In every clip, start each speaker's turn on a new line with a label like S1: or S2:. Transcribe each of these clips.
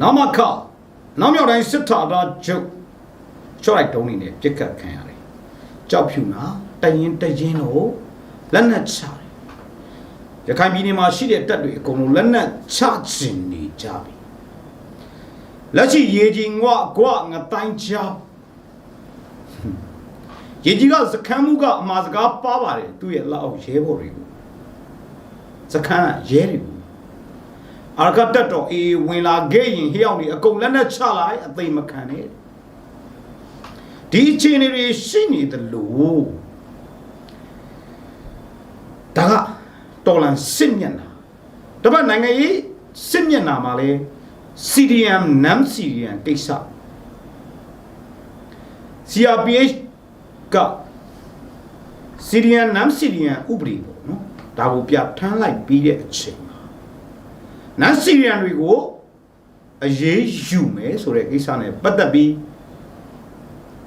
S1: နမခနောက်မြောက်တိုင်းစစ်ထာတာကျုပ်ချော့လိုက်တုံးနေနဲ့ပြစ်ခတ်ခံရတယ်ကြောက်ဖြူနာတရင်တရင်တော့လက်နက်ချတယ်ရခိုင်ပြည်နယ်မှာရှိတဲ့တပ်တွေအကုန်လုံးလက်နက်ချချင်နေကြပြီလက်ရှိရေကြီးငွကွငတိုင်းချောင်းရေကြီးကစခန်းမှုကအမှားစကားပါပါတယ်သူ့ရဲ့လက်အောက်ရဲဘော်တွေကိုစခန်းကရဲတွေကို အာရကတက်တော်အေးဝင်လာခဲ့ရင်ဟိရောက်နေအကုန်လက်နဲ့ချလိုက်အသိမခံနဲ့ဒီအချိန်တွေရှိနေတယ်လို့ဒါကတော်လန်စစ်မျက်နှာတပတ်နိုင်ငံရေးစစ်မျက်နှာမှာလဲ CDM NAM CDM ကိစ္စ CRPH က CDM NAM CDM ဥပဒေပေါ့နော်ဒါကိုပြဋ္ဌာန်းလိုက်ပြီးတဲ့အချိန် နတ်စီရီယန်တွေကိုအရေးယူမယ်ဆိုတဲ့ကိစ္စနဲ့ပတ်သက်ပြီး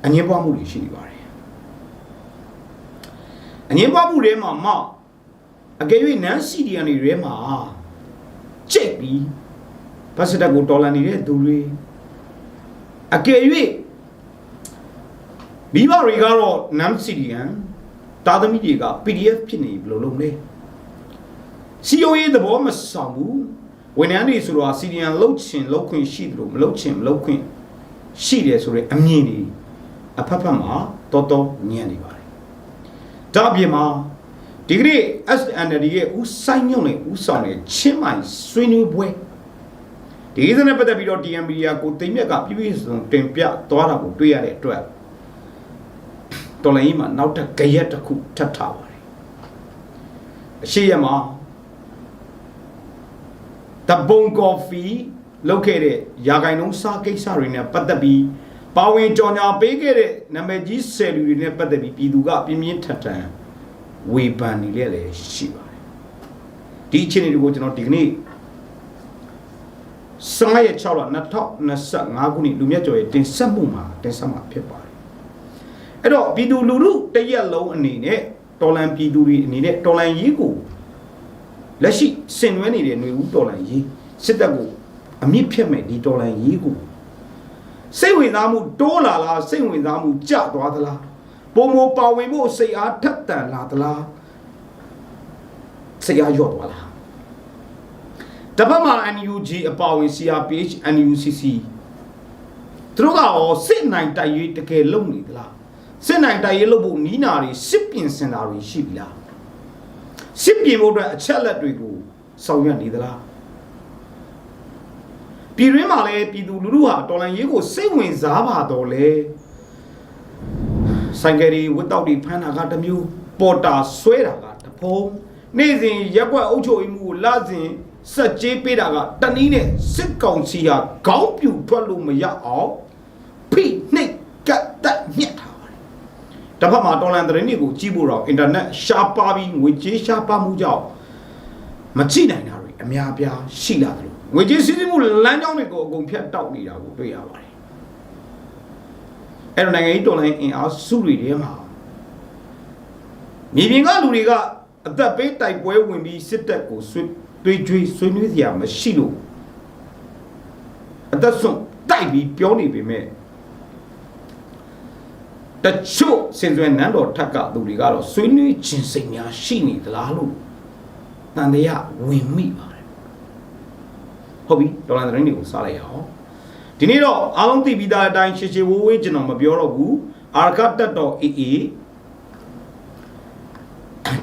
S1: အငင်းပွားမှုတွေရှိနေပါတယ်အငင်းပွားမှုတွေမှာမှအကယ်၍နတ်စီရီယန်တွေထဲမှာကျက်ပြီးဘတ်စတက်ကိုတော်လန်နေတဲ့သူတွေအကယ်၍မိဘတွေကတော့နတ်စီရီယန်တာသမီတွေက PDF ဖြစ်နေဘယ်လိုလုပ်လဲစီယိုရေးသဘောမဆောင်ဘူး ဝန်ထမ်းတွေဆိုတော့စီဒီယန်လှုပ်ချင်လှုပ်ခွင့်ရှိတယ်လို့မလှုပ်ချင်မလှုပ်ခွင့်ရှိတယ်ဆိုတဲ့အမြင်တွေအဖက်ဖက်မှာတော်တော်ညံ့နေပါတယ်။ဒါအပြင်မှာဒီကနေ့ SND ရဲ့ဦးဆိုင်ညုံနဲ့ဦးဆောင်တဲ့ချင်းမိုင်ဆွေးနွေးပွဲဒီကိစ္စနဲ့ပတ်သက်ပြီးတော့ TMB ကကိုသိမ့်မြက်ကပြပြစုံတင်ပြသွားတာကိုတွေ့ရတဲ့အတွက်တော်လိုင်းကြီးမှာနောက်ထပ်ကြရက်တစ်ခုထပ်ထားပါတယ်။အရှိရမှာ တပုံကော်ဖီလောက်ခဲ့တဲ့ရာဂိုင်နှုန်းစားကိစ္စတွေနဲ့ပတ်သက်ပြီးပါဝင်ကြော်ညာပေးခဲ့တဲ့နာမည်ကြီးဆယ်လူတွေနဲ့ပတ်သက်ပြီးပြည်သူကပြင်းပြင်းထန်ထန်ဝေဖန်နေလေလေရှိပါတယ်ဒီအခြေအနေတွေကိုကျွန်တော်ဒီကနေ့15ရက်6လ2025ခုနှစ်လူမြတ်ကျော်ရဲ့တင်ဆက်မှုမှာတင်ဆက်မှာဖြစ်ပါတယ်အဲ့တော့ပြည်သူလူထုတရက်လုံးအနေနဲ့တော်လန်ပြည်သူတွေအနေနဲ့တော်လန်ရေးကို လက်ရှိဆင်နွှဲနေတဲ့ຫນွေဦးတော်လိုင်းရေးစစ်တပ်ကိုအမြင့်ဖြတ်မဲ့ဒီတော်လိုင်းရေးကိုစိတ်ဝင်စားမှုတိုးလာလားစိတ်ဝင်စားမှုကျသွားသလားပုံမပါဝင်ဖို့စိတ်အားထက်သန်လာသလားစိတ်အားလျော့သွားလားတပတ်မှာ NUG အပါဝင် CRPH NUCC သူတို့ကရောစစ်နိုင်တိုက်ရေးတကယ်လုပ်နေသလားစစ်နိုင်တိုက်ရေးလုပ်ဖို့နီးနာတွေစစ်ပြင်စင်တာတွေရှိပြီလား စစ်ပြင်ဖို့အတွက်အချက်လက်တွေကိုဆောင်ရွက်နေသလားပြည်ရင်းမှာလည်းပြည်သူလူထုဟာတော်လန်ရေးကိုစိတ်ဝင်စားပါတော့လေဆိုင်ကယ်တွေဝတ်တောက်တွေဖမ်းတာကတစ်မျိုးပေါ်တာဆွဲတာကတစ်ဖုံနေ့စဉ်ရက်ွက်အုပ်ချုပ်ရေးမှုကိုလစဉ်စက်ကြေးပေးတာကတနည်းနဲ့စစ်ကောင်စီဟာခေါင်းပြူထွက်လို့မရအောင်ဖိနှိပ်ကတ်တက်ညက်ထားပါ တယ်တစ်ဖက်မှာတော်လန်သတင်းတွေကိုကြည့်ဖို့တော့အင်တာနက်ရှားပါပြီးငွေကြေးရှားပါမှုကြောင့်မကြည့်နိုင်တာတွေအများအပြားရှိလာတယ်လို့ငွေကြေးစည်းစိမ်မှုလမ်းကြောင်းတွေကိုအကုန်ဖြတ်တောက်နေတာကိုတွေ့ရပါတယ်အဲ့တော့နိုင်ငံရေးတော်လိုင်းအင်အားစုတွေထဲမှာမြေပြင်ကလူတွေကအသက်ပေးတိုက်ပွဲဝင်ပြီးစစ်တပ်ကိုဆွေးတွေးကြွေးဆွေးနွေးစရာမရှိလို့အသက်ဆုံးတိုက်ပြီးပြောနေပေမဲ့ တချို့စင်စွဲနန်းတော်ထက်ကသူတွေကတော့ဆွေးနွေးခြင်းစိတ်များရှိနေသလားလို့တန်တရားဝင်မိပါတယ်ဟုတ်ပြီဒေါ်လာသတင်းတွေကိုစားလိုက်ရအောင်ဒီနေ့တော့အားလုံးသိပြီးသားအတိုင်းရှေရှေဝိုးဝေးကျွန်တော်မပြောတော့ဘူးအာရကတက်တော်အေးအေး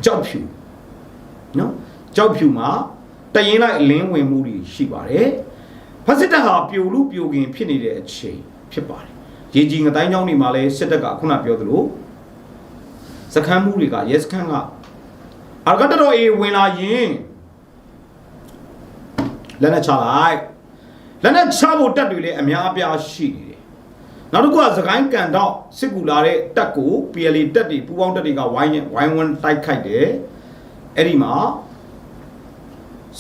S1: ကြောက်ဖြူနော်ကြောက်ဖြူမှာတရင်လိုက်အလင်းဝင်မှုတွေရှိပါတယ်ဖက်စစ်တပ်ဟာပြိုလူပြိုခင်ဖြစ်နေတဲ့အချိန်ဖြစ်ပါတယ် ရေကြီးငတိုင်းချောင်းတွေမှာလည်းစစ်တပ်ကခုနပြောသလိုစခန်းမှုတွေကရဲစခန်းကအာရကတတော်အေးဝင်လာရင်လက်နဲ့ချလိုက်လက်နဲ့ချဖို့တက်တွေလည်းအများအပြားရှိနေတယ်နောက်တစ်ခုကသခိုင်းကန်တော့စစ်ကူလာတဲ့တက်ကို PLA တက်တွေပူပေါင်းတက်တွေကဝိုင်းရင်ဝိုင်းဝန်းတိုက်ခိုက်တယ်အဲ့ဒီမှာ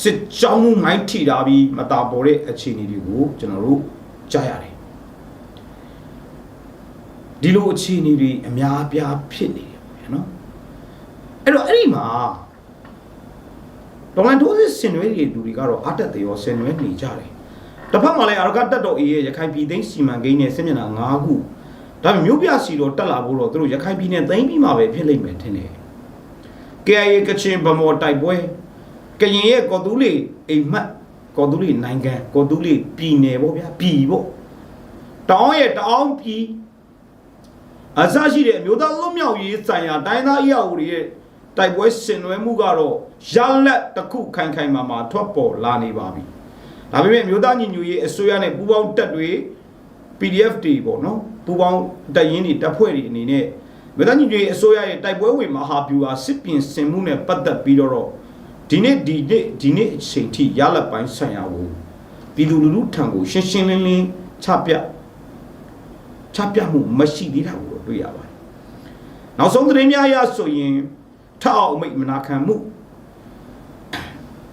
S1: စစ်ကြောင်းမှုမိုင်းထိတာပြီးမတာပေါ်တဲ့အခြေအနေတွေကိုကျွန်တော်တို့ကြားရတယ် ဒီလိုအခြေအနေတွေအများအပြားဖြစ်နေတယ်ပေါ့နော်အဲ့တော့အဲ့ဒီမှာဒေါ်လန်တိုးစစ်ဆင်နွှဲတွေလူတွေကတော့အတက်သေးရောဆင်နွှဲနေကြတယ်တစ်ဖက်မှာလည်းအရကတက်တော်အေးရဲ့ရခိုင်ပြည်သိမ်းစီမံကိန်းနဲ့စစ်မျက်နှာ၅ခုဒါပေမဲ့မြို့ပြစီတော့တက်လာဖို့တော့သူတို့ရခိုင်ပြည်နယ်သိမ်းပြီးမှပဲဖြစ်လိမ့်မယ်ထင်တယ် KIA ကချင်ဗမော်တိုက်ပွဲကရင်ရဲ့ကော်တူးလေးအိမ်မက်ကော်တူးလေးနိုင်ငံကော်တူးလေးပြည်နယ်ပေါ့ဗျာပြည်ပေါ့တောင်းရဲ့တောင်းပြည် အစရှိတဲ့အမျိုးသားလွတ်မြောက်ရေးဆိုင်ရာတိုင်းသားအရာတွေရဲ့တိုက်ပွဲဆင်နွှဲမှုကတော့ရလက်တစ်ခုခိုင်ခိုင်မာမာထွက်ပေါ်လာနေပါပြီဒါပေမဲ့အမျိုးသားညီညွတ်ရေးအစိုးရနဲ့ပူးပေါင်းတပ်တွေ PDF တွေပေါ့နော်ပူပေါင်းတပ်ရင်းတွေတပ်ဖွဲ့တွေအနေနဲ့မြဒညီတွေအစိုးရရဲ့တိုက်ပွဲဝင်မဟာဗျူဟာစစ်ပြင်ဆင်မှုနဲ့ပတ်သက်ပြီးတော့ဒီနေ့ဒီနေ့ဒီနေ့အချိန်ထိရလက်ပိုင်းဆိုင်ရာကိုပြည်သူလူထုထံကိုရှင်းရှင်းလင်းလင်းချပြချပြမှုမရှိသေးတာကို တော့တွေ့ရပါတယ်။နောက်ဆုံးသတင်းများအရဆိုရင်ထအောက်အမိတ်မနာခံမှု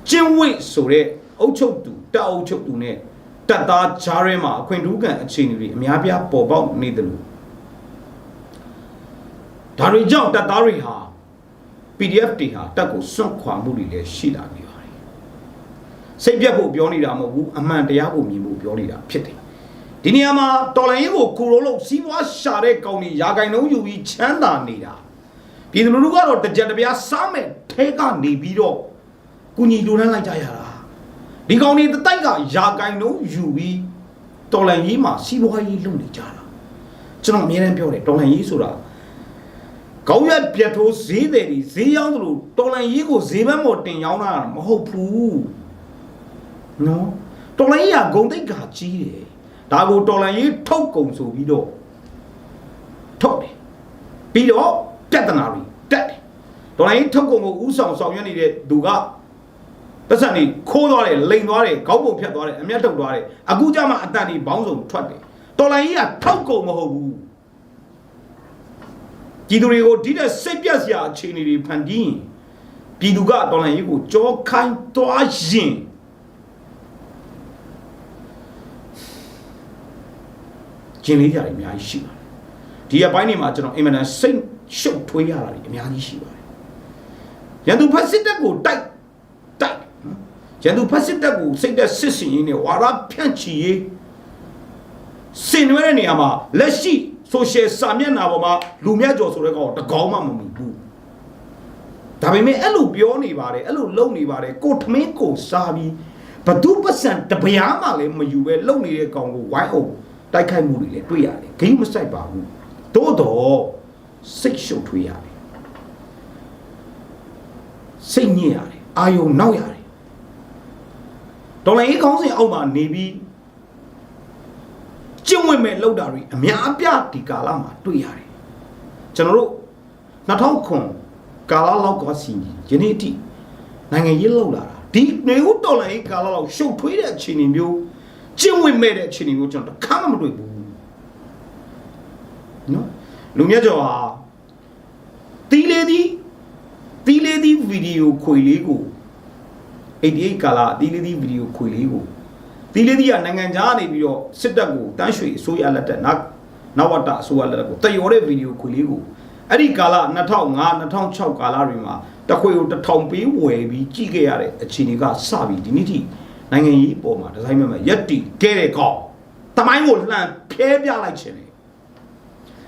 S1: ကျင်းဝိတ်ဆိုတဲ့အုတ်ချုပ်သူတအုတ်ချုပ်သူနဲ့တက်သားကြားထဲမှာအခွင့်ထူးခံအခြေအနေတွေအများပြားပေါ်ပေါက်နေတယ်လို့ဒါတွေကြောင့်တက်သားတွေဟာ PDF တွေဟာတက်ကိုစွန့်ခွာမှုတွေလည်းရှိလာနေပါတယ်စိတ်ပြတ်ဖို့ပြောနေတာမဟုတ်ဘူးအမှန်တရားကိုမြင်ဖို့ပြောနေတာဖြစ်တယ် ဒီနေရာမှာတော်လိုင်းရေးကိုကိုရိုလို့စီးပွားရှာတဲ့ကောင်ကြီးယာကိုင်နှုံးယူပြီးချမ်းသာနေတာပြည်သူလူထုကတော့တကြက်တပြားစားမဲ့ထဲကနေပြီးတော့ကုညီလူတန်းလိုက်ကြရတာဒီကောင်ကြီးတတိုက်ကယာကိုင်နှုံးယူပြီးတော်လိုင်းရေးမှာစီးပွားရေးလုပ်နေကြတာကျွန်တော်အများအားပြောတယ်တော်လိုင်းရေးဆိုတာကောင်းရပြတ်ထိုးဈေးတယ်ဒီဈေးရောက်သလိုတော်လန်ရေးကိုဈေးဘက်မော်တင်ရောက်တာမဟုတ်ဘူးနော်တော်လန်ရေးကဂုံတိတ်ကကြီးတယ် ဒါကိုတော်လန်ရေးထုတ်ကုန်ဆိုပြီးတော့ထုတ်တယ်ပြီးတော့ပြဿနာတွေတက်တယ်တော်လန်ရေးထုတ်ကုန်ကိုဥဆောင်ဆောင်ရွက်နေတဲ့သူကပတ်စံနေခိုးသွားတယ်လိန်သွားတယ်ခေါင်းပုံဖြတ်သွားတယ်အမျက်ထုတ်သွားတယ်အခုကြမှာအတန်ဒီဘောင်းစုံထွက်တယ်တော်လန်ရေးကထုတ်ကုန်မဟုတ်ဘူးပြည်သူတွေကိုဒီတဲ့စိတ်ပြက်စရာအခြေအနေတွေဖန်တီးရင်ပြည်သူကတော်လှန်ရေးကိုကြောခိုင်းသွားရင် ကျင်လေးကြတယ်အများကြီးရှိပါတယ်ဒီအပိုင်းတွေမှာကျွန်တော်အင်မတန်စိတ်ရှုပ်ထွေးရတာတွေအများကြီးရှိပါတယ်ရန်သူဖက်စစ်တပ်ကိုတိုက်တိုက်နော်ရန်သူဖက်စစ်တပ်ကိုစိတ်သက်စစ်စင်ရင်းနဲ့ဝါရဖြန့်ချီရေးစင်နွဲတဲ့နေရာမှာလက်ရှိ social စာမျက်နှာပေါ်မှာလူမြတ်ကျော်ဆိုတဲ့ကောင်တကောင်းမှမမီဘူးဒါပေမဲ့အဲ့လိုပြောနေပါတယ်အဲ့လိုလုပ်နေပါတယ်ကိုထမင်းကိုစားပြီးဘသူပတ်စံတပရားမှလည်းမယူပဲလုပ်နေတဲ့ကောင်ကိုဝိုင်းအောင် တိုက်ခိုက်မှုတွေလည်းတွေ့ရတယ်ဂိမ်းမဆိုင်ပါဘူးသို့တော့စိတ်ရှုပ်ထွေးရတယ်စိတ်ညစ်ရတယ်အာယုံနောက်ရတယ်တော်လည်းကောင်းစဉ်အောက်မှာနေပြီးကျင့်ဝင်မဲ့လောက်တာတွေအများအပြားဒီကာလမှာတွေ့ရတယ်ကျွန်တော်တို့2000ခွန်ကာလလောက်ကစီယနေ့အထိနိုင်ငံရေးလောက်လာတာဒီနေဦးတော်လိုင်းကာလလောက်ရှုပ်ထွေးတဲ့အခြေအနေမျိုး ကျင့်ဝင်မဲ့တဲ့အခြေအနေမျိုးကျွန်တော်တခါမှမတွေ့ဘူးနော်လူမြတ်ကျော်ဟာတီးလေးသည်တီးလေးသည်ဗီဒီယိုခွေလေးကို88ကာလတီးလေးသည်ဗီဒီယိုခွေလေးကိုဒီလေးဒီကနိုင်ငံခြားနေပြီးတော့စစ်တပ်ကိုတန်းရွှေအစိုးရလက်ထက်နောက်နဝတအစိုးရလက်ထက်ကိုတယောတဲ့ဗီဒီယိုခွေလေးကိုအဲ့ဒီကာလ2005 2006ကာလတွေမှာတခွေကိုတစ်ထောင်ပေးဝယ်ပြီးကြည့်ခဲ့ရတဲ့အခြေအနေကစပြီးဒီနေ့ထိ နိုင်ငံရေးအပေါ်မှာဒီဇိုင်းမဲ့မှာရက်တီခဲ့တဲ့ကောင်တမိုင်းကိုလှန်ဖျဲပြလိုက်ခြင်းလေ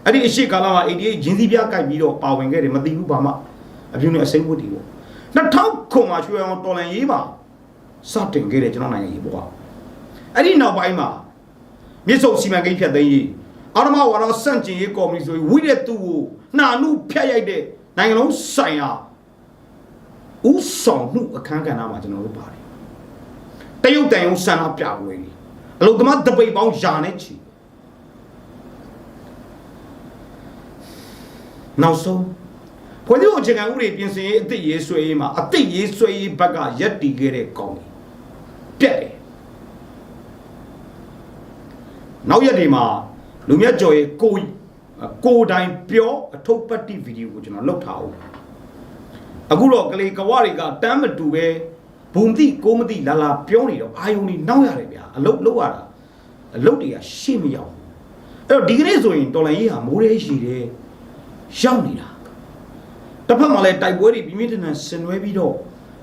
S1: အဲ့ဒီအရှိကာလမှာ88ဂျင်းစီပြကြိုက်ပြီးတော့ပါဝင်ခဲ့တယ်မသိဘူးဘာမှအပြုံးနဲ့အစိမ့်ဝတ်တီပေါ့2000ခုမှာရွှေအောင်တော်လန်ရေးမှာစတင်ခဲ့တယ်ကျွန်တော်နိုင်ငံရေးပေါ့အဲ့ဒီနောက်ပိုင်းမှာမြစ်စုံစီမံကိန်းဖြတ်သိမ်းရေးအာရမဝါဒစန့်ကျင်ရေးကော်မတီဆိုပြီးဝိတဲ့သူကိုနှာနုဖြတ်ရိုက်တဲ့နိုင်ငံလုံးဆိုင်ရာဥဆောင်မှုအခန်းကဏ္ဍမှာကျွန်တော်တို့ပါတယ် တရုတ်တန်ယုံဆန္ဒပြပွဲကြီးအလုသမားတပိတ်ပေါင်းယာနဲ့ချီနောက်ဆုံးဖွဲ့စည်းပုံအခြေခံဥပဒေပြင်ဆင်ရေးအသစ်ရေးဆွဲရေးမှာအသစ်ရေးဆွဲရေးဘက်ကရက်တီခဲ့တဲ့ကောင်းကြီးပြက်တယ်နောက်ရက်တွေမှာလူမြတ်ကျော်ရဲ့ကိုကိုတိုင်ပြောအထုပ်ပတ်တိဗီဒီယိုကိုကျွန်တော်လုပ်ထားအောင်အခုတော့ကလေးကဝတွေကတမ်းမတူပဲ ဘုံတိကိုမတိလာလာပြောနေတော့အာယုန်ကြီးနောက်ရတယ်ဗျာအလုတ်လောက်ရတာအလုတ်တွေကရှေ့မရောက်အဲ့တော့ဒီကနေ့ဆိုရင်တော်လိုင်းကြီးဟာမိုးရဲရှိတယ်ရောက်နေတာတစ်ဖက်မှာလည်းတိုက်ပွဲတွေပြင်းပြင်းထန်ထန်ဆင်နွှဲပြီးတော့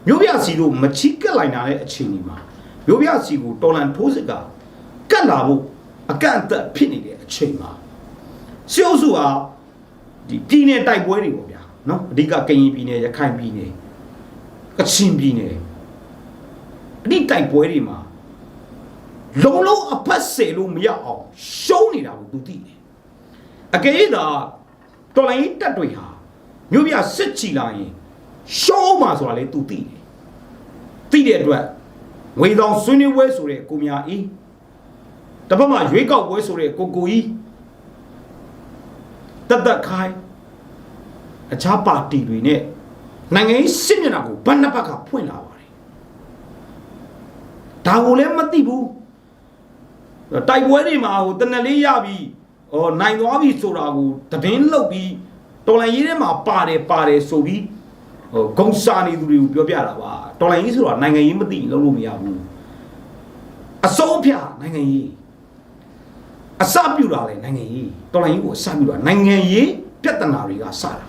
S1: မျိုးပြစီတို့မချိကက်လိုက်တာတဲ့အခြေအနေမှာမျိုးပြစီကိုတော်လန်ထိုးစစ်ကကတ်လာဖို့အကန့်အသတ်ဖြစ်နေတဲ့အချိန်မှာစစ်အုပ်စုဟာဒီပြည်နယ်တိုက်ပွဲတွေပေါ့ဗျာနော်အဓိကကရင်ပြည်နယ်ရခိုင်ပြည်နယ်ကချင်ပြည်နယ် အဓိတိုက်ပွဲတွေမှာလုံးလုံးအဖက်ဆယ်လို့မရအောင်ရှုံးနေတာကိုသူသိတယ်အကယ်၍သာတော်လိုင်းတက်တွေဟာမြို့ပြစစ်ချီလာရင်ရှုံးမှာဆိုတာလေသူသိတယ်သိတဲ့အတွက်ဝေဆောင်ဆွေးနွေးပွဲဆိုတဲ့ကိုမြအေးတစ်ဖက်မှာရွေးကောက်ပွဲဆိုတဲ့ကိုကိုကြီးတတ်တတ်ခိုင်းအခြားပါတီတွေနဲ့နိုင်ငံရေးစစ်မျက်နှာကိုဘဏ္ဍဘက်ကဖွင့်လာပါတယ် ဒါကိုလည်းမသိဘူးတိုက်ပွဲတွေမှာဟိုတနက်လေးရပြီးဟောနိုင်သွားပြီဆိုတာကိုတည်င်းလုတ်ပြီးတော်လိုင်းရေးထဲမှာပါတယ်ပါတယ်ဆိုပြီးဟိုဂုံစာနေသူတွေကိုပြောပြတာပါတော်လိုင်းရေးဆိုတာနိုင်ငံရေးမသိရင်လုပ်လို့မရဘူးအစိုးအဖြတ်နိုင်ငံရေးအစပြုတာလေနိုင်ငံရေးတော်လိုင်းရေးကိုအစပြုတာနိုင်ငံရေးပြဿနာတွေကစတာ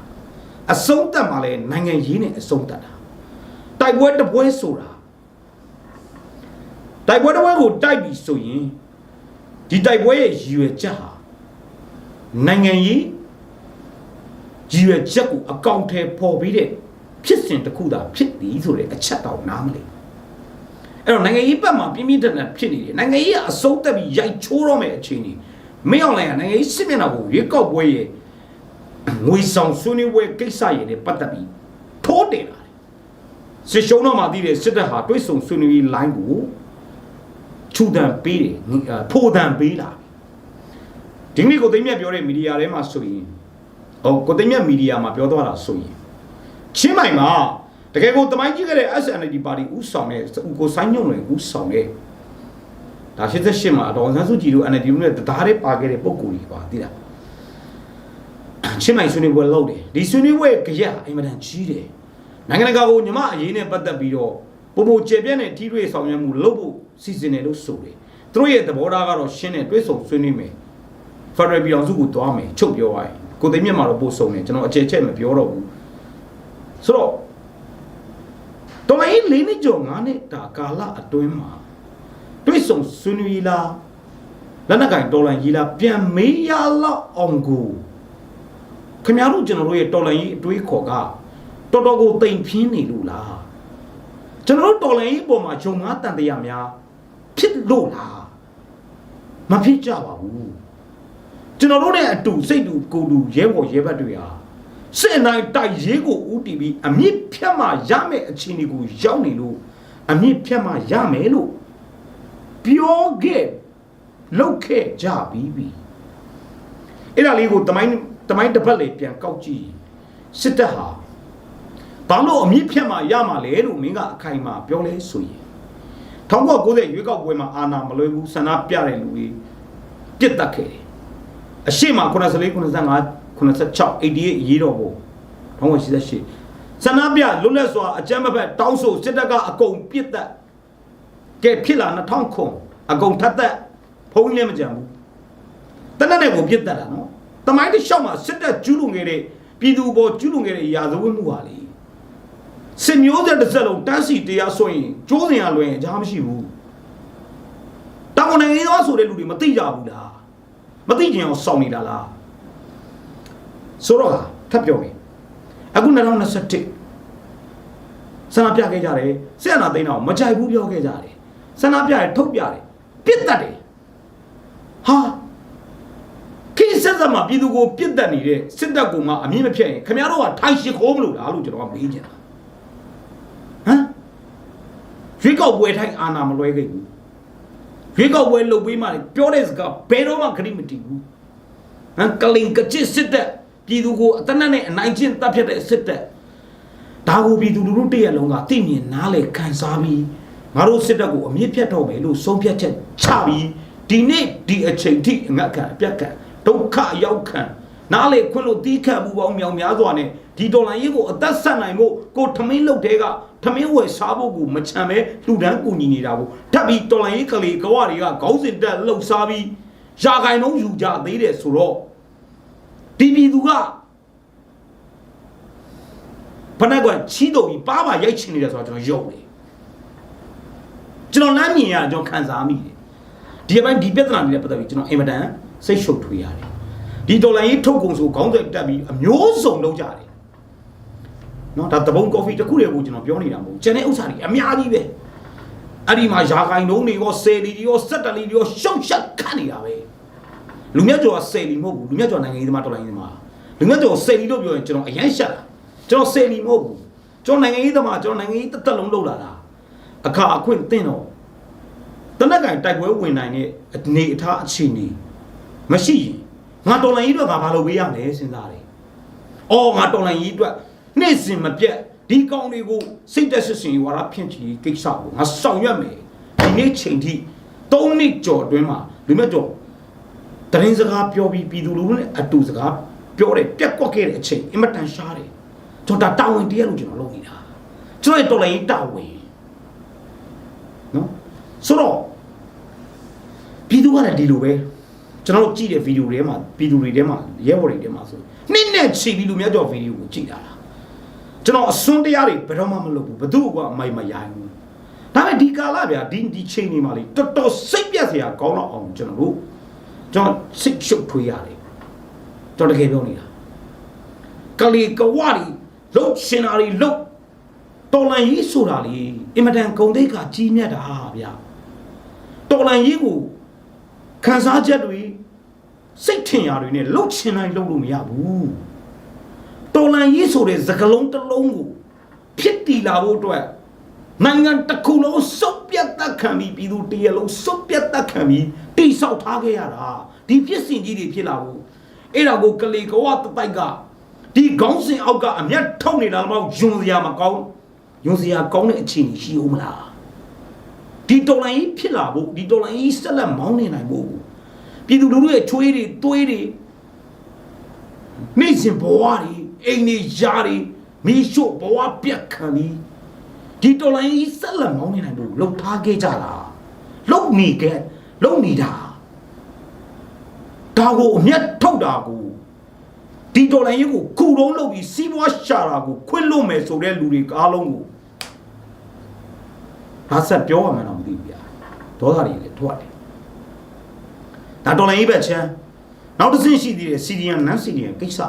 S1: အဆုံးသတ်မှာလဲနိုင်ငံရေးနဲ့အဆုံးသတ်တာတိုက်ပွဲတစ်ပွဲဆိုတာ တိုက်ပွဲတစ်ပွဲကိုတိုက်ပြီဆိုရင်ဒီတိုက်ပွဲရဲ့ရည်ရွယ်ချက်ဟာနိုင်ငံရေးရည်ရွယ်ချက်ကိုအကောင့်ထဲပေါ်ပြီးတဲ့ဖြစ်စဉ်တစ်ခုသာဖြစ်သည်ဆိုတဲ့အချက်တော့နားမလဲအဲ့တော့နိုင်ငံရေးဘက်မှာပြင်းပြင်းထန်ထန်ဖြစ်နေတယ်နိုင်ငံရေးကအဆုံးသက်ပြီးရိုက်ချိုးတော့မယ့်အခြေအနေမင်းအောင်လိုင်ကနိုင်ငံရေးစစ်မျက်နှာကိုရွေးကောက်ပွဲရဲ့ငွေဆောင်ဆွေးနွေးပွဲကိစ္စရည်နဲ့ပတ်သက်ပြီးထိုးတင်လာတယ်စစ်ရှုံးတော့မှသိတယ်စစ်တပ်ဟာတွိတ်ဆုံဆွေးနွေးရေးလိုင်းကို ခြူတံပေးတယ်ဖိုတံပေးလာဒီနေ့ကိုသိမ်းမြတ်ပြောတဲ့မီဒီယာထဲမှာဆိုရင်ဟိုကိုသိမ်းမြတ်မီဒီယာမှာပြောသွားတာဆိုရင်ချင်းမိုင်မှာတကယ်ကိုတမိုင်းကြီးခဲ့တဲ့ SNLD ပါတီဥဆောင်တဲ့ကိုဆိုင်းညုံလွင်ဥဆောင်တဲ့ဒါ88မှာဒေါ်ဆန်းစုကြည်တို့ NLD တို့နဲ့တရားရဲပါခဲ့တဲ့ပုံကိုယ်ကြီးပါသိလားချင်းမိုင်ဆွေးနွေးပွဲလုပ်တယ်ဒီဆွေးနွေးပွဲကြရက်အင်မတန်ကြီးတယ်နိုင်ငံတကာကိုညီမအရေးနဲ့ပတ်သက်ပြီးတော့ပုံပုံကျေပြန့်တဲ့ထိတွေ့ဆောင်ရွက်မှုလုပ်ဖို့ စီစဉ်တယ်လို့ဆိုတယ်သူတို့ရဲ့သဘောထားကတော့ရှင်းတယ်တွဲဆုံဆွေးနွေးမယ်ဖက်ဒရယ်ပြည်အောင်စုကိုတွားမယ်ချုပ်ပြောရရင်ကိုသိမ်းမြတ်မှာတော့ပို့ဆုံးတယ်ကျွန်တော်အကျယ်ချက်မပြောတော့ဘူးဆိုတော့တော်လိုင်းလေးနှစ်ကျော်ငါးနှစ်တာကာလအတွင်းမှာတွဲဆုံဆွေးနွေးလာလက်နက်ကင်တော်လိုင်းကြီးလာပြန်မေးရလောက်အောင်ကိုခင်ဗျားတို့ကျွန်တော်တို့ရဲ့တော်လိုင်းကြီးအတွေးခေါ်ကတော်တော်ကိုတိမ်ဖြင်းနေလို့လား ကျွန်တော်တို့တော်လိုင်းကြီးအပေါ်မှာဂျုံငါတန်တရားများဖြစ်လို့လားမဖြစ်ကြပါဘူးကျွန်တော်တို့နဲ့အတူစိတ်တူကိုယ်တူရဲဘော်ရဲဘက်တွေဟာစစ်အနိုင်တိုက်ရေးကိုဥတီပြီးအမြင့်ဖြတ်မှရမယ်အခြေအနေကိုရောက်နေလို့အမြင့်ဖြတ်မှရမယ်လို့ပြောခဲ့လောက်ခဲ့ကြပြီးပြီအဲ့ဒါလေးကိုတမိုင်းတမိုင်းတစ်ပတ်လေပြန်ကောက်ကြည့်စစ်တပ်ဟာ ဘာလို့အမြင့်ဖြတ်မှရမှာလဲလို့မင်းကအခိုင်အမာပြောလဲဆိုရင်1990ရွေးကောက်ပွဲမှာအာဏာမလွဲဘူးဆန္ဒပြတဲ့လူတွေပြစ်တက်ခဲ့တယ်အရှိမ94 95 86 88ရေးတော်ပုံ1988ဆန္ဒပြလွတ်လပ်စွာအကြမ်းမဖက်တောင်းဆိုစစ်တပ်ကအကုန်ပြစ်တတ်ကဲဖြစ်လာ2000ခုအကုန်ထပ်သက်ဖုံးလည်းမကြံဘူးတနက်နဲ့ကိုပြစ်တတ်တာနော်တမိုင်းတစ်လျှောက်မှာစစ်တပ်ကျူးလွန်ခဲ့တဲ့ပြည်သူပေါ်ကျူးလွန်ခဲ့တဲ့ရာဇဝတ်မှုပါလေ စစ်မျိုးဆက်တစ်စက်လုံးတန်းစီတရားဆိုရင်ကျိုးစင်ရလွင်အကြားမရှိဘူးတောင်နိုင်ငံသားဆိုတဲ့လူတွေမသိကြဘူးလားမသိကြအောင်စောင့်နေတာလားဆိုတော့ထပ်ပြောမယ်အခု2021ဆန္ဒပြခဲ့ကြတယ်ဆက်အနာသိန်းတော့မကြိုက်ဘူးပြောခဲ့ကြတယ်ဆန္ဒပြတယ်ထုတ်ပြတယ်ပြစ်တတ်တယ်ဟာကိစ္စစမှာပြည်သူကိုပြစ်တတ်နေတဲ့စစ်တပ်ကောင်ကအမြင့်မဖြတ်ရင်ခင်ဗျားတို့ကထိုင်ရှိခိုးမလို့လားလို့ကျွန်တော်ကမေးချင်တာဟမ် ရွေးကောက်ပွဲထိုင်အာဏာမလွဲခဲ့ဘူးရွေးကောက်ပွဲလုပ်ပြီးမှပြောတဲ့စကားဘယ်တော့မှခရီးမတည်ဘူးဟမ်ကလင်ကချစ်စစ်တပ်ပြည်သူကိုအတနက်နဲ့အနိုင်ကျင့်တပ်ဖြတ်တဲ့စစ်တပ်ဒါကိုပြည်သူလူထုတရက်လုံးကသိမြင်နားလေခံစားပြီးငါတို့စစ်တပ်ကိုအမြင့်ဖြတ်တော့မယ်လို့ဆုံးဖြတ်ချက်ချပြီးဒီနေ့ဒီအချိန်ထိအငတ်ခံအပြတ်ခံဒုက္ခရောက်ခံနားလေခွင့်လို့တီးခတ်မှုပေါင်းမြောင်များစွာနဲ့ ဒီဒေါ်လာရေးကိုအသက်ဆက်နိုင်ဖို့ကိုထမင်းလုတ်တဲ့ကထမင်းဝယ်စားဖို့ကိုမချမ်းပဲလူတန်းကူညီနေတာကိုထပ်ပြီးဒေါ်လာရေးကလေးကဝတွေကခေါင်းစဉ်တက်လှုပ်ရှားပြီးရာဂိုင်လုံးယူကြသေးတယ်ဆိုတော့ဒီပြည်သူကဖနက်ကချီးတော့ပြီးပါပါရိုက်ချင်နေတယ်ဆိုတော့ကျွန်တော်ယုံတယ်ကျွန်တော်လမ်းမြင်ရကျွန်တော်ခံစားမိတယ်ဒီအပိုင်းဒီပြဿနာတွေနဲ့ပတ်သက်ပြီးကျွန်တော်အင်မတန်စိတ်ရှုပ်ထွေးရတယ်ဒီဒေါ်လာကြီးထုတ်ကုန်ဆိုခေါင်းစဉ်တက်ပြီးအမျိုးစုံလုပ်ကြတယ် နော်ဒါတပုံကော်ဖီတစ်ခုတည်းကိုကျွန်တော်ပြောနေတာမဟုတ်ဘူးကျန်တဲ့ဥစ္စာတွေအများကြီးပဲအဲ့ဒီမှာယာခိုင်လုံးတွေရောဆယ်လီတွေရောစက်တလီတွေရောရှုံရှက်ခတ်နေတာပဲလူမြတ်ကျော်ကဆယ်လီမဟုတ်ဘူးလူမြတ်ကျော်နိုင်ငံရေးသမားဒေါ်လာရေးသမားလူမြတ်ကျော်ဆယ်လီလို့ပြောရင်ကျွန်တော်အရန်ရှက်တာကျွန်တော်ဆယ်လီမဟုတ်ဘူးကျွန်တော်နိုင်ငံရေးသမားကျွန်တော်နိုင်ငံရေးတစ်သက်လုံးလုပ်လာတာအခါအခွင့်တင်တော့တနက်ကင်တိုက်ပွဲဝင်နိုင်တဲ့အနေအထားအခြေအနေမရှိရင်ငါတော်လိုင်းကြီးတော့ငါဘာလုပ်ပေးရမလဲစဉ်းစားတယ်။အော်ငါတော်လိုင်းကြီးအတွက် နေ့စဉ်မပြတ်ဒီကောင်တွေကိုစိတ်သက်စစ်စင်ဝါရဖြန့်ချီကိစ္စကိုငါဆောင်ရွက်မယ်ဒီနေ့ချိန်ထိ၃နှစ်ကျော်အတွင်းမှာလူမြတ်ကျော်တရင်စကားပြောပြီးပြည်သူလူထုနဲ့အတူစကားပြောတယ်ပြက်ကွက်ခဲ့တဲ့အချိန်အင်မတန်ရှားတယ်ကျွန်တော်ဒါတာဝန်တရားလို့ကျွန်တော်လုပ်နေတာကျွန်တော်ရဲ့တော်လိုင်းကြီးတာဝန်နော်ဆိုတော့ပြည်သူကလည်းဒီလိုပဲကျွန်တော်တို့ကြည့်တဲ့ဗီဒီယိုတွေထဲမှာပြည်သူတွေထဲမှာရဲဘော်တွေထဲမှာဆိုနှစ်နဲ့ချီပြီးလူများကြော်ဗီဒီယိုကိုကြည့်တာလား ကျွန်တော်အစွန်းတရားတွေဘယ်တော့မှမလုပ်ဘူးဘယ်သူ့ကအမိုက်မရိုင်းဘူးဒါပေမဲ့ဒီကာလဗျာဒီဒီချိန်နေမှာလေတော်တော်စိတ်ပြက်စရာကောင်းတော့အောင်ကျွန်တော်တို့ကျွန်တော်စိတ်ရှုပ်ထွေးရတယ်ကျွန်တော်တကယ်ပြောနေတာကလေးကဝရီလှုပ်ရှင်နာရီလှုပ်တော်လန်ကြီးဆိုတာလေအင်မတန်ဂုံတိတ်ကကြီးမြတ်တာဗျာတော်လန်ကြီးကိုခံစားချက်တွေစိတ်ထင်ရာတွေနဲ့လှုပ်ချင်တိုင်းလှုပ်လို့မရဘူး တော်လန်ရေးဆိုတဲ့သကလုံးတစ်လုံးကိုဖြစ်တည်လာဖို့အတွက်နိုင်ငံတစ်ခုလုံးစုပ်ပြတ်သက်ခံပြီးပြည်သူတရလုံးစုပ်ပြတ်သက်ခံပြီးတိဆောက်ထားခဲ့ရတာဒီဖြစ်စဉ်ကြီးတွေဖြစ်လာဖို့အဲ့ဒါကိုကလေးကဝတတိုက်ကဒီခေါင်းစဉ်အောက်ကအမျက်ထုတ်နေတာမှမဟုတ်ယွန်စရာမကောင်းယွန်စရာကောင်းတဲ့အခြေအနေရှိဦးမလားဒီတော်လိုင်းကြီးဖြစ်လာဖို့ဒီတော်လိုင်းကြီးဆက်လက်မောင်းနေနိုင်ဖို့ပြည်သူလူထုရဲ့ချွေးတွေသွေးတွေမိစဉ်ဘဝတွေ အိမ်တွေယားတွေမိရှို့ဘဝပြတ်ခံပြီးဒီတော်လိုင်းကြီးဆက်လက်မောင်းနေနိုင်ဖို့လှုပ်ထားခဲ့ကြတာလှုပ်နေခဲ့လှုပ်နေတာဒါကိုအမျက်ထုတ်တာကိုဒီတော်လိုင်းကြီးကိုခုတုံးလုပ်ပြီးစီးပွားရှာတာကိုခွင့်လွတ်မယ်ဆိုတဲ့လူတွေအားလုံးကိုဘာဆက်ပြောရမှန်းတော့မသိဘူးဗျာဒေါသတွေလည်းထွက်တယ်ဒါတော်လိုင်းကြီးပဲချမ်းနောက်တစ်ဆင့်ရှိသေးတယ် CDN non CDN ကိစ္စ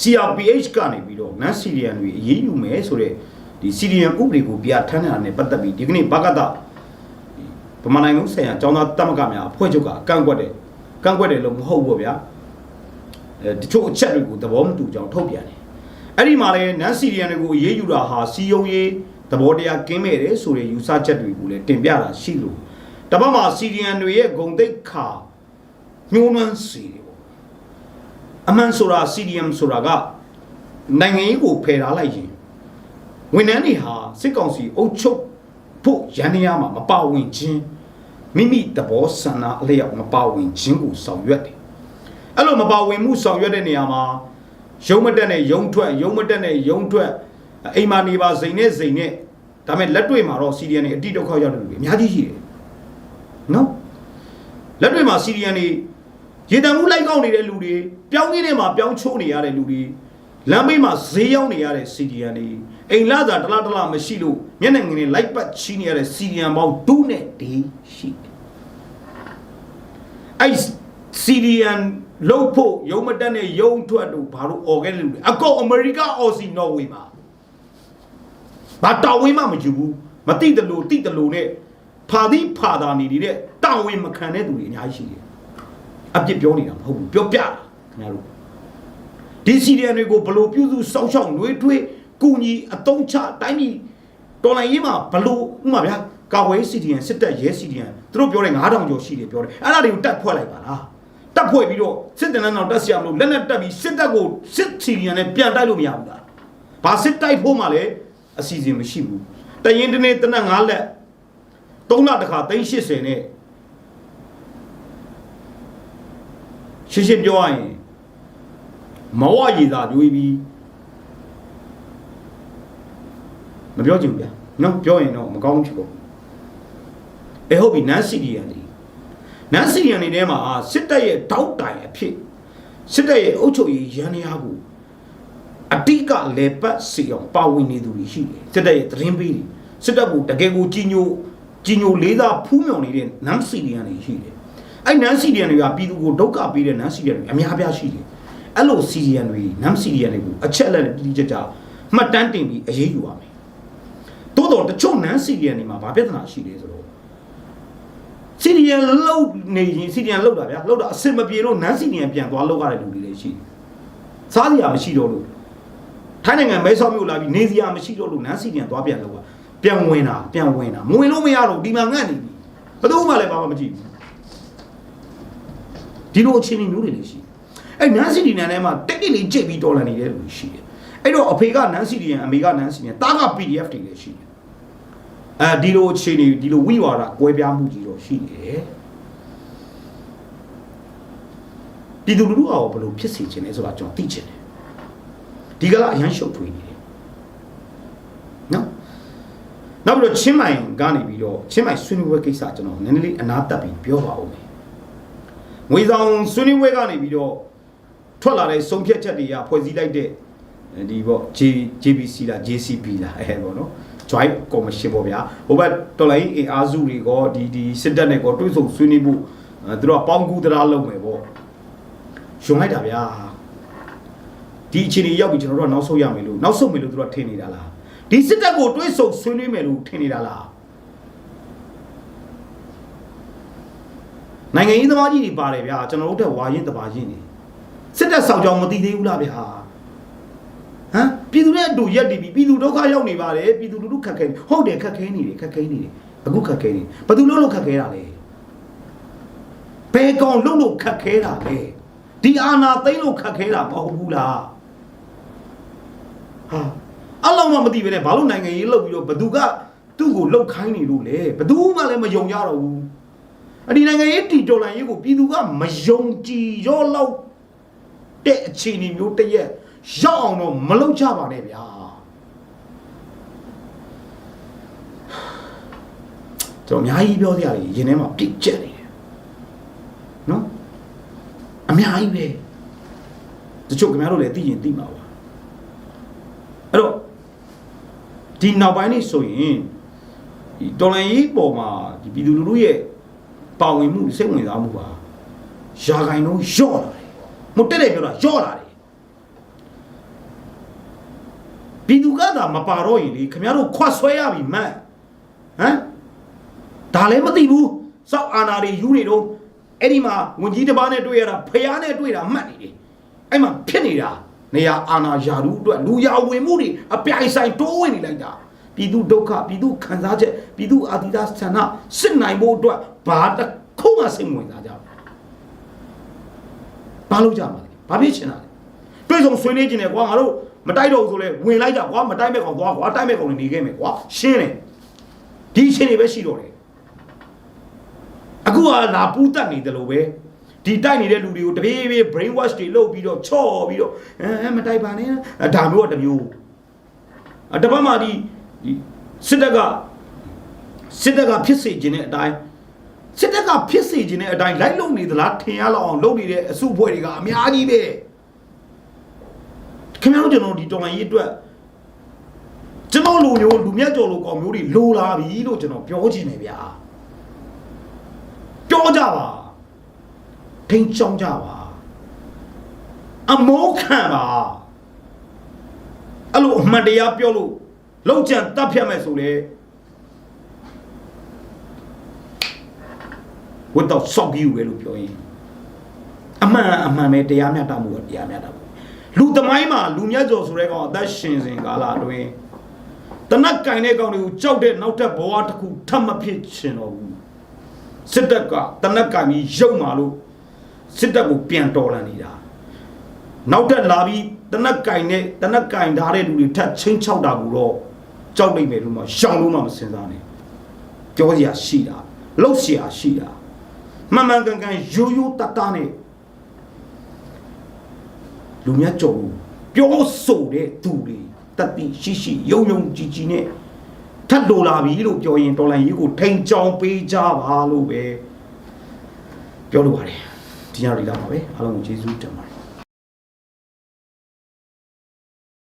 S1: CRPH ကနေပြီးတော့ non CDN တွေအရေးယူမယ်ဆိုတော့ဒီ CDN ဥပဒေကိုပြဋ္ဌာန်းတာနဲ့ပတ်သက်ပြီးဒီကနေ့ဘကတဗမာနိုင်ငံဆိုင်ရာကျောင်းသားတမကများအဖွဲ့ချုပ်ကအကန့်ကွက်တယ်ကန့်ကွက်တယ်လို့မဟုတ်ဘူးဗျာအဲတချို့အချက်တွေကိုသဘောမတူကြောင်ထုတ်ပြန်တယ်အဲ့ဒီမှာလဲနန်စီရီယန်တွေကိုအရေးယူတာဟာစီယုံရေးသဘောတရားကင်းမဲ့တယ်ဆိုတဲ့ယူဆချက်တွေကိုလည်းတင်ပြတာရှိလို့တပတ်မှာစီရီယန်တွေရဲ့ဂုံတိတ်ခါညှိုးနှမ်းစီတယ်ပေါ့ အမှန်ဆိုတာစီရီယန်ဆိုတာကနိုင်ငံရေးကိုဖယ်ထားလိုက်ရင်ဝန်ထမ်းတွေဟာစစ်ကောင်စီအုပ်ချုပ်ဖို့ရန်နေရမှာမပါဝင်ခြင်းမိမိသဘောဆန္ဒအလျောက်မပါဝင်ခြင်းကိုဆောင်ရွက်တယ်အဲ့လိုမပါဝင်မှုဆောင်ရွက်တဲ့နေရာမှာရုံမတက်နဲ့ရုံထွက်ရုံမတက်နဲ့ရုံထွက်အိမ်မာနေပါစိန်နဲ့စိန်နဲ့ဒါပေမဲ့လက်တွေ့မှာတော့စီရီယန်တွေအတိဒုက္ခရောက်တဲ့လူတွေအများကြီးရှိတယ်နော်လက်တွေ့မှာစီရီယန်တွေ ရေတံမှုလိုက်ကောက်နေတဲ့လူတွေပြောင်းကြီးတွေမှာပြောင်းချိုးနေရတဲ့လူတွေလမ်းဘေးမှာဈေးရောက်နေရတဲ့စီရီယန်တွေအိမ်လာစာတလားတလားမရှိလို့မျက်နှာငယ်နဲ့လိုက်ပတ်ချီးနေရတဲ့စီရီယန်ပေါင်းဒူးနဲ့ဒီရှိတယ်အဲ့စီရီယန်လို့ဖို့ရုံမတက်နဲ့ရုံထွက်တို့ဘာလို့អော်ခဲ့တယ်လူတွေအကောအမေရိကအော်စီနော်ဝေမှာဘာတာဝန်မှမယူဘူးမတိတလို့တိတလို့နဲ့ဖာသီးဖာသာနေနေတဲ့တာဝန်မခံတဲ့သူတွေအများကြီးရှိတယ် အပြစ်ပြောနေတာမဟုတ်ဘူးပြောပြတာခင်ဗျားတို့ဒီစီရီယန်တွေကိုဘလို့ပြုစုစောက်ရှောက်နှွေးထွေးကုညီအတုံးချတိုင်းပြည်တော်လိုင်းရေးမှာဘလို့ဥမာဗျာကာဝေးစီရီယန်စစ်တပ်ရဲစီရီယန်သူတို့ပြောတယ်9000ကျော်ရှိတယ်ပြောတယ်အဲ့ဒါတွေကိုတတ်ဖွဲ့လိုက်ပါလားတက်ဖွဲ့ပြီးတော့စစ်တနန်းတော့တက်ဆရာမလို့လက်နဲ့တက်ပြီးစစ်တပ်ကိုစစ်စီရီယန်နဲ့ပြန်တိုက်လို့မရဘူးလားဘာစစ်တိုက်ဖို့မှလည်းအစီအစဉ်မရှိဘူးတရင်တနေ့တနက်၅လက်၃လတခါ380နဲ့ ရှင်းရှင်းပြောရရင်မဝရည်သာကြွေးပြီးမပြောချင်ဘူးဗျာနော်ပြောရင်တော့မကောင်းဘူးချင်လို့အဲဟုတ်ပြီနန်းစီရီယန်ဒီနန်းစီရန်နေထဲမှာစစ်တပ်ရဲ့တောက်တိုင်အဖြစ်စစ်တပ်ရဲ့အုပ်ချုပ်ရေးရန်နေရာကိုအတိကလေပတ်စီအောင်ပါဝင်နေသူတွေရှိတယ်စစ်တပ်ရဲ့သတင်းပေးတွေစစ်တပ်ကိုတကယ်ကိုကြီးညိုကြီးညိုလေးစားဖူးမြော်နေတဲ့နန်းစီဒီယန်တွေရှိတယ် အဲ့နန်းစီဒီယန်တွေကပြည်သူကိုဒုက္ခပေးတဲ့နန်းစီဒီယန်တွေအများပြားရှိတယ်အဲ့လိုစီဒီယန်တွေနန်းစီဒီယန်တွေကိုအချက်အလက်တိတိကျကျမှတ်တမ်းတင်ပြီးအရေးယူရမယ်တိုးတော့တချို့နန်းစီဒီယန်တွေမှာဗာပြဿနာရှိတယ်ဆိုတော့စီဒီယန်လောက်နေရင်စီဒီယန်လောက်တာဗျာလောက်တာအစင်မပြေလို့နန်းစီဒီယန်ပြန်သွားလောက်ရတဲ့လူတွေလည်းရှိတယ်စားစရာမရှိတော့လို့ထိုင်းနိုင်ငံမဲဆောက်မြို့လာပြီးနေစရာမရှိတော့လို့နန်းစီပြန်သွားပြန်လို့ပြန်ဝင်တာပြန်ဝင်တာမဝင်လို့မရတော့ဒီမှာငတ်နေပြီဘယ်သူမှလည်းဘာမှမကြည့်ဘူး ဒီလိုအခြေအနေမျိုးတွေလည်းရှိအဲ့နန်းစီဒီနန်းထဲမှာတက်ကိလေးကြိတ်ပြီးတော်လန်နေတဲ့လူတွေရှိတယ်အဲ့တော့အဖေကနန်းစီဒီရန်အမေကနန်းစီဒီရန်တားက PDF တွေလည်းရှိတယ်အဲဒီလိုအခြေအနေဒီလိုဝိဝါဒကွဲပြားမှုကြီးတော့ရှိနေတယ်ပြည်သူလူထုကဘယ်လိုဖြစ်စေချင်လဲဆိုတာကျွန်တော်သိချင်တယ်ဒီကလာအရန်ရှုပ်ထွေးနေတယ်နော်နောက်ပြီးတော့ချင်းမိုင်ကနေပြီးတော့ချင်းမိုင်ဆွေးနွေးပွဲကိစ္စကျွန်တော်နည်းနည်းလေးအနာတက်ပြီးပြောပါဦးမယ် ငွေဆောင်ဆွေးနွေးပွဲကနေပြီးတော့ထွက်လာတဲ့စုံဖြတ်ချက်တွေကဖွဲ့စည်းလိုက်တဲ့ဒီပေါ့ J JBC လား JCB လားအဲပေါ့နော် joint commission ပေါ့ဗျာဟိုဘက်တော်လိုင်းအင်အားစုတွေကောဒီဒီစစ်တပ်နဲ့ကောတွဲဆုံဆွေးနွေးဖို့အဲသူတို့ကပေါင်းကူးတရားလုပ်မယ်ပေါ့ယုံလိုက်တာဗျာဒီအခြေအနေရောက်ပြီကျွန်တော်တို့ကနောက်ဆုတ်ရမယ်လို့နောက်ဆုတ်မယ်လို့သူတို့ကထင်နေတာလားဒီစစ်တပ်ကိုတွေးဆုံဆွေးနွေးမယ်လို့ထင်နေတာလား နိုင်ငံရေးသမားကြီးတွေပါတယ်ဗျာကျွန်တော်တို့တက်ဝါရင်တပါရင်နေစစ်တပ်ဆောင်ကြောင်မသိသေးဘူးလားဗျာဟမ်ပြည်သူနဲ့အတူရက်တည်ပြီးပြည်သူဒုက္ခရောက်နေပါတယ်ပြည်သူလူထုခက်ခဲနေဟုတ်တယ်ခက်ခဲနေတယ်ခက်ခဲနေတယ်အခုခက်ခဲနေဘယ်သူလို့လို့ခက်ခဲတာလဲဘယ်ကောင်လို့လို့ခက်ခဲတာလဲဒီအာနာသိမ့်လို့ခက်ခဲတာမဟုတ်ဘူးလားဟာအဲ့လောက်မှမသိပဲနဲ့ဘာလို့နိုင်ငံရေးလုပ်ပြီးတော့ဘသူကသူ့ကိုလှုပ်ခိုင်းနေလို့လဲဘသူမှလည်းမယုံကြတော့ဘူး အဒီနိုင်ငံရေးတီတော်လန်ရေးကိုပြည်သူကမယုံကြည်ရောလောက်တဲ့အခြေအနေမျိုးတစ်ရက်ရောက်အောင်တော့မလုပ်ကြပါနဲ့ဗျာကျွန်တော်အများကြီးပြောစရာတွေရင်ထဲမှာပြည့်ကျက်နေတယ်နော်အများကြီးပဲတချို့ခင်ဗျားတို့လည်းသိရင်သိမှာပါအဲ့တော့ဒီနောက်ပိုင်းនេះဆိုရင်ဒီတော်လန်ရေးပေါ်မှာဒီပြည်သူလူထုရဲ့ ပါဝင်မှုစိတ်ဝင်စားမှုပါရာဂိုင်လုံးလျော့လာတယ်မတက်တယ်ပြောတာလျော့လာတယ်ပြည်သူကသာမပါတော့ရင်လေခင်ဗျားတို့ခွတ်ဆွဲရပြီမတ်ဟမ်ဒါလည်းမသိဘူးစောက်အာနာတွေယူနေတော့အဲ့ဒီမှာဝင်ကြီးတစ်ပါးနဲ့တွေ့ရတာဖျားနဲ့တွေ့တာမှတ်နေတယ်အဲ့မှာဖြစ်နေတာနေရာအာနာယာလူအတွက်လူရဝင်မှုတွေအပြိုင်ဆိုင်တိုးဝင်နေလိုက်တာပြည်သူဒုက္ခပြည်သူခံစားချက်ပြည်သူအာတိဒဆန္ဒစစ်နိုင်ဖို့အတွက် ဘာတစ်ခုမှစိတ်မဝင်စားကြဘူးဘာလို့ကြမှာလဲဘာဖြစ်ချင်တာလဲတွေ့ဆုံဆွေးနွေးခြင်းနဲ့ကွာငါတို့မတိုက်တော့ဘူးဆိုလဲဝင်လိုက်ကြကွာမတိုက်မဲ့ကောင်သွားကွာတိုက်မဲ့ကောင်နေခဲ့မယ်ကွာရှင်းတယ်ဒီအချင်းတွေပဲရှိတော့တယ်အခုကလာပူးတက်နေတယ်လို့ပဲဒီတိုက်နေတဲ့လူတွေကိုတပြေးပြေး brain wash တွေလုပ်ပြီးတော့ချော့ပြီးတော့အဲမတိုက်ပါနဲ့အဲဒါမျိုးကတစ်မျိုးအတပတ်မှဒီဒီစစ်တပ်ကစစ်တပ်ကဖြစ်စေခြင်းတဲ့အတိုင်း စစ်တပ်ကဖြစ်စေခြင်းတဲ့အတိုင်းလိုက်လုံနေသလားထင်ရလောက်အောင်လုပ်နေတဲ့အစုအဖွဲ့တွေကအများကြီးပဲခင်ဗျားတို့ကျွန်တော်ဒီတော်လိုင်းရေးအတွက်ကျွန်တော်လူမျိုးလူမြတ်ကျော်လူကောင်မျိုးတွေလိုလာပြီလို့ကျွန်တော်ပြောချင်တယ်ဗျာပြောကြပါထိန်ချောင်းကြပါအမောခံပါအဲ့လိုအမှန်တရားပြောလို့လောက်ကြံတတ်ဖြတ်မယ်ဆိုလေ ဝတ်တော့စောက်ပြီးပဲလို့ပြောရင်အမှန်အမှန်ပဲတရားမျှတမှုကတရားမျှတမှုလူသမိုင်းမှာလူမြတ်ကျော်ဆိုတဲ့ကောင်အသက်ရှင်စဉ်ကာလအတွင်းတနက်ကင်တဲ့ကောင်တွေကိုကြောက်တဲ့နောက်ထပ်ဘဝတစ်ခုထပ်မဖြစ်ချင်တော့ဘူးစစ်တပ်ကတနက်ကပြီးရုပ်မာလို့စစ်တပ်ကိုပြန်တော်လန်နေတာနောက်တက်လာပြီးတနက်ကင်နဲ့တနက်ကင်ထားတဲ့လူတွေထပ်ချင်းချောက်တာကိုတော့ကြောက်နိုင်မယ်လို့မှရှောင်လို့မှမစင်စားနဲ့ပြောစရာရှိတာလှုပ်စရာရှိတာ မှန်မှန်ကန်ကန်ရိုးရိုးတတ်တာနဲ့လူမြတ်ကြော်လို့ပြောဆိုတဲ့သူတွေတတိရှိရှိယုံယုံကြည်ကြည်နဲ့ထပ်လိုလာပြီလို့ပြောရင်တော်လန်ကြီးကိုထိန်ချောင်းပေးကြပါလို့ပဲပြောလိုပါတယ်ဒီညရီလာပါပဲအားလုံးကိုကျေးဇူးတင်ပါတယ်